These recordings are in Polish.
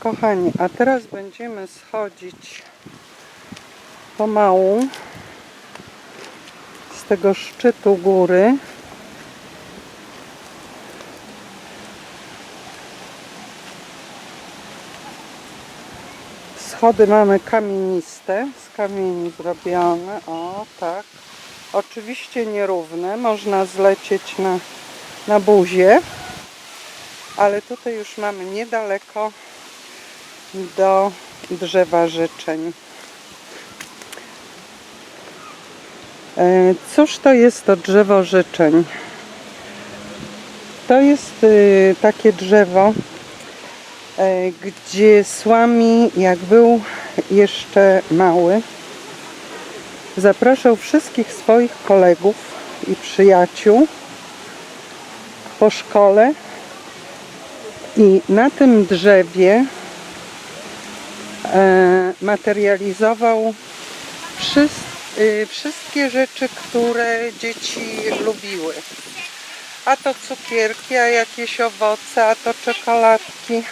Kochani, a teraz będziemy schodzić pomału z tego szczytu góry. Schody mamy kamieniste, z kamieni zrobione. O, tak. Oczywiście nierówne, można zlecieć na, na buzie, ale tutaj już mamy niedaleko do drzewa życzeń. E, Cóż to jest to drzewo życzeń? To jest y, takie drzewo, e, gdzie Słami, jak był jeszcze mały, zapraszał wszystkich swoich kolegów i przyjaciół po szkole i na tym drzewie materializował wszys- y, wszystkie rzeczy, które dzieci lubiły. A to cukierki, a jakieś owoce, a to czekoladki.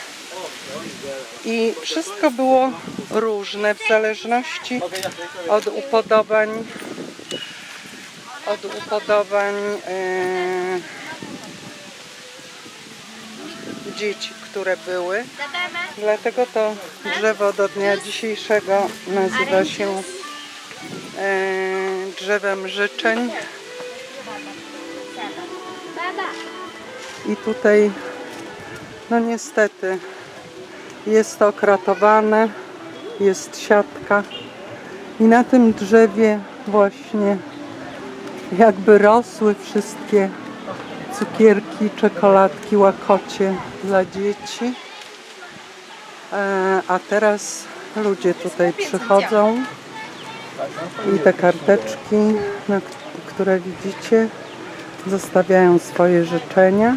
I wszystko było różne w zależności od upodobań od upodobań e, dzieci, które były. Dlatego to drzewo do dnia dzisiejszego nazywa się e, drzewem życzeń. I tutaj, no niestety, jest to kratowane, jest siatka. I na tym drzewie właśnie jakby rosły wszystkie cukierki, czekoladki, łakocie dla dzieci. E, A teraz ludzie tutaj przychodzą i te karteczki, które widzicie, zostawiają swoje życzenia.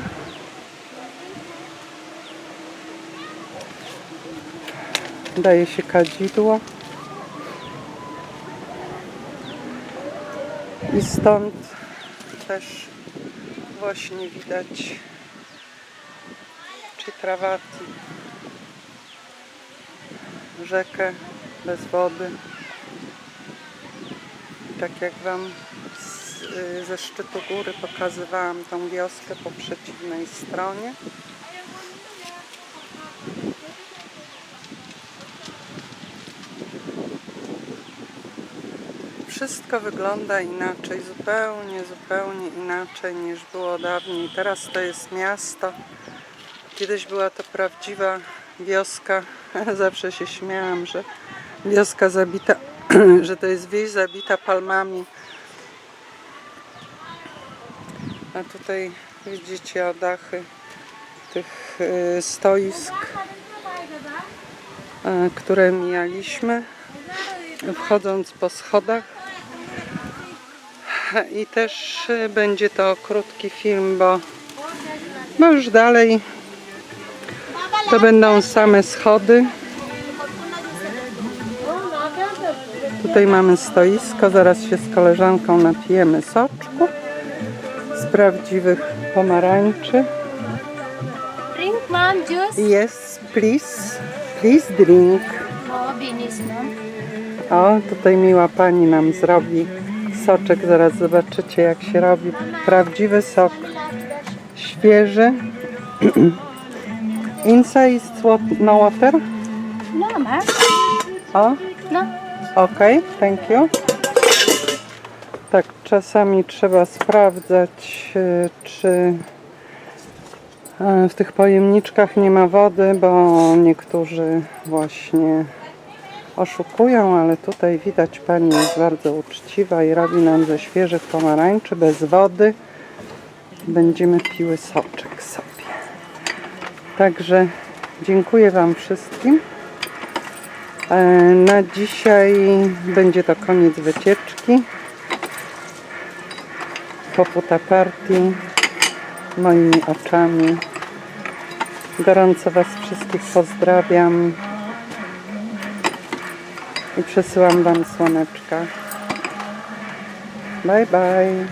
Daje się kadzidło. I stąd też właśnie widać Chitravati, rzekę bez wody. Tak jak Wam z, y, ze szczytu góry pokazywałam tą wioskę po przeciwnej stronie. Wszystko wygląda inaczej, zupełnie, zupełnie inaczej niż było dawniej. Teraz to jest miasto. Kiedyś była to prawdziwa wioska. Zawsze się śmiałam, że wioska zabita, że to jest wieś zabita palmami. A tutaj widzicie o dachy tych y, stoisk, y, które mijaliśmy wchodząc po schodach. I też będzie to krótki film, bo no już dalej to będą same schody. Tutaj mamy stoisko, zaraz się z koleżanką napijemy soczku z prawdziwych pomarańczy. Drink, mom, juice. Yes, please, please drink. O, tutaj miła pani nam zrobi soczek. Zaraz zobaczycie, jak się robi prawdziwy sok. Świeży. Inside is what, no water? No, mom. O, No. okej, thank you. Tak, czasami trzeba sprawdzać, y, czy y, w tych pojemniczkach nie ma wody, bo niektórzy właśnie oszukują, ale tutaj widać pani jest bardzo uczciwa i robi nam ze świeżych pomarańczy bez wody. Będziemy piły soczek sobie. Także dziękuję Wam wszystkim. E, Na dzisiaj będzie to koniec wycieczki. Poputa party moimi oczami. Gorąco Was wszystkich pozdrawiam i przesyłam Wam słoneczka. Bye bye.